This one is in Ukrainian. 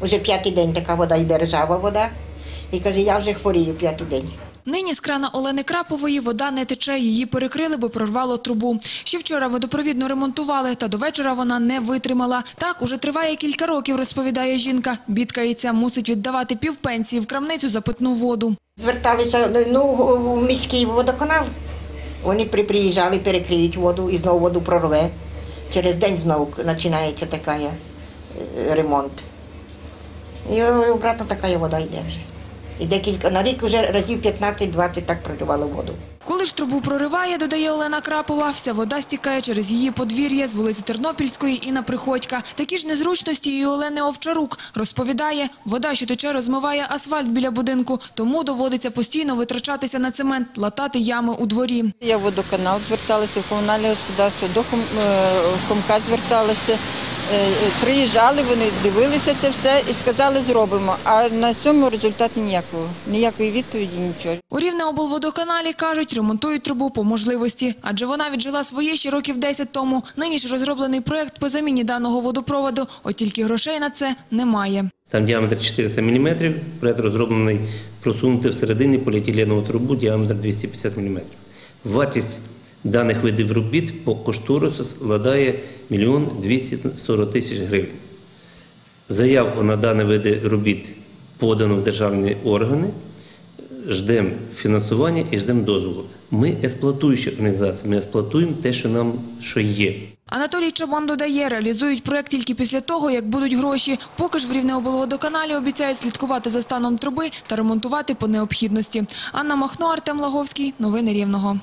Уже п'ятий день така вода йде ржава вода. І каже, я вже хворію п'ятий день. Нині з крана Олени Крапової вода не тече, її перекрили, бо прорвало трубу. Ще вчора водопровідно ремонтували, та до вечора вона не витримала. Так уже триває кілька років, розповідає жінка. Бідкається, мусить віддавати півпенсії в крамницю за питну воду. Зверталися ну, в міський водоканал. Вони при- приїжджали, перекриють воду і знову воду прорве. Через день знову починається такий е, ремонт. І обратно така вода йде вже. І декілька на рік вже разів 15-20 так проривало воду. Коли ж трубу прориває, додає Олена Крапова, вся вода стікає через її подвір'я з вулиці Тернопільської і на Приходька. Такі ж незручності і Олени Овчарук. Розповідає, вода, що тече, розмиває асфальт біля будинку, тому доводиться постійно витрачатися на цемент, латати ями у дворі. Я в водоканал зверталася, в комунальне господарство, до е, хомка зверталася. Е, е, Приїжджали, вони дивилися це все і сказали, зробимо. А на цьому результату ніякого, ніякої відповіді, нічого. У Рівнеоблводоканалі кажуть, ремонтують трубу по можливості, адже вона віджила своє ще років 10 тому. Нині ж розроблений проект по заміні даного водопроводу, от тільки грошей на це немає. Там діаметр 400 мм, проект розроблений просунути всередині поліетиленову трубу діаметр 250 мм. Вартість даних видів робіт по кошторису складає 1 240 тисяч гривень. Заявку на дані види робіт подано в державні органи, ждемо фінансування і ждемо дозволу. Ми експлуатуючі організації, ми експлуатуємо те, що нам що є. Анатолій Чабан додає, реалізують проект тільки після того, як будуть гроші. Поки ж в Рівнеоблводоканалі обіцяють слідкувати за станом труби та ремонтувати по необхідності. Анна Махно, Артем Лаговський. Новини Рівного.